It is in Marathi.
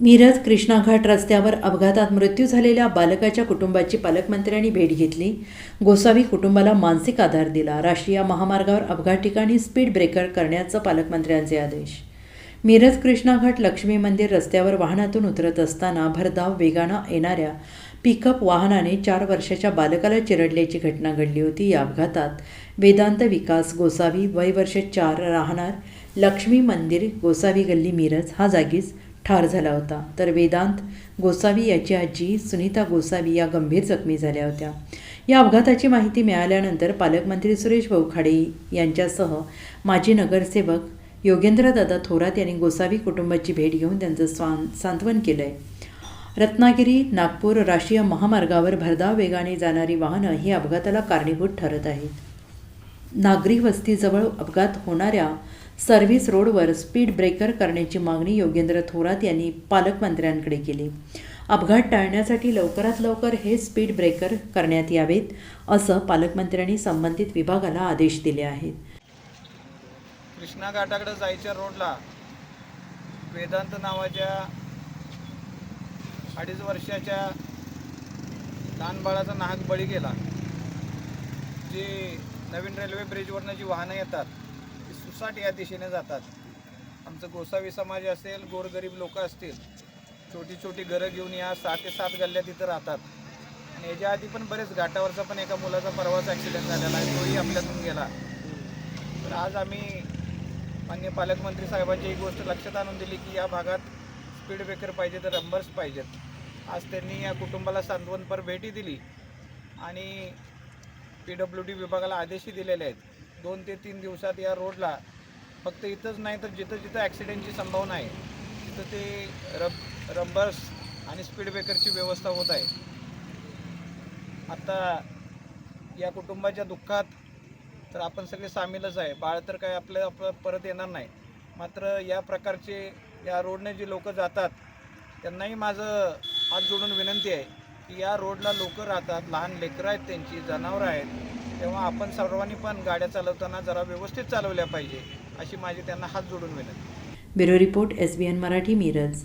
मिरज कृष्णाघाट रस्त्यावर अपघातात मृत्यू झालेल्या बालकाच्या कुटुंबाची पालकमंत्र्यांनी भेट घेतली. गोसावी कुटुंबाला मानसिक आधार दिला. राष्ट्रीय महामार्गावर अपघात ठिकाणी स्पीड ब्रेकर करण्याचं पालकमंत्र्यांचे आदेश. मिरज कृष्णाघाट लक्ष्मी मंदिर रस्त्यावर वाहनातून उतरत असताना भरधाव वेगानं येणाऱ्या पिकअप वाहनाने चार वर्षाच्या बालकाला चिरडल्याची घटना घडली होती. या अपघातात वेदांत विकास गोसावी वय वर्ष चार राहणार लक्ष्मी मंदिर गोसावी गल्ली मिरज हा जागीच ठार झाला होता. तर वेदांत गोसावी याची आजी सुनीता गोसावी या गंभीर जखमी झाल्या होत्या. या अपघाताची माहिती मिळाल्यानंतर पालकमंत्री सुरेश भाऊ खाडे यांच्यासह माजी नगरसेवक योगेंद्रदादा थोरात यांनी गोसावी कुटुंबाची भेट घेऊन त्यांचं स्वान सांत्वन केलं आहे रत्नागिरी नागपूर राष्ट्रीय महामार्गावर भरधाव वेगाने जाणारी वाहनं ही अपघाताला कारणीभूत ठरत आहेत. नागरी वस्तीजवळ अपघात होणाऱ्या सर्व्हिस रोडवर स्पीड ब्रेकर करण्याची मागणी योगेंद्र थोरात यांनी पालकमंत्र्यांकडे केली. अपघात टाळण्यासाठी लवकरात लवकर हे स्पीड ब्रेकर करण्यात यावेत असं पालकमंत्र्यांनी संबंधित विभागाला आदेश दिले आहेत. कृष्णा घाटाकडे जायच्या रोडला वेदांत नावाच्या अडीच वर्षाच्या लहान बाळाचा नाहक बळी गेला. जी नवीन रेल्वे ब्रिजवरनं जी वाहनं येतात ती सुसाट या दिशेने जातात. आमचं गोसावी समाज असेल गोरगरीब लोक असतील छोटी छोटी घरं घेऊन या सहा ते सात गल्ल्या तिथं राहतात. आणि याच्या आधी पण बरेच घाटावरचा पण एका मुलाचा परवाच ॲक्सिडेंट झालेला आहे तोही आपल्यातून गेला. तर आज आम्ही मान्य पालकमंत्री साहेबांची ही गोष्ट लक्षात आणून दिली की या भागात स्पीड ब्रेकर पाहिजे तर रंबर्स पाहिजेत. आज त्यांनी या कुटुंबाला सांत्वनपर भेटी दिली. आणि पी डब्ल्यू डी विभागाला आदेशही दिलेले आहेत. दोन ते तीन दिवसात या रोडला फक्त इथंच नाही तर जिथं जिथं ॲक्सिडेंटची संभावना आहे तिथं ते रब रंबर्स आणि स्पीड ब्रेकरची व्यवस्था होत आहे. आता या कुटुंबाच्या दुःखात तर आपण सगळे सामीलच आहे. बाळ तर काय आपल्या आपलं परत येणार नाही. मात्र या प्रकारचे या रोडने जी लोक जातात त्यांनाही माझं हात जोडून विनंती आहे. की या रोडला लोक राहतात लहान लेकरं आहेत त्यांची जनावरं आहेत तेव्हा आपण सर्वांनी पण गाड्या चालवताना जरा व्यवस्थित चालवल्या पाहिजे अशी माझी त्यांना हात जोडून विनंती. Bureau report S B N Marathi Miraj.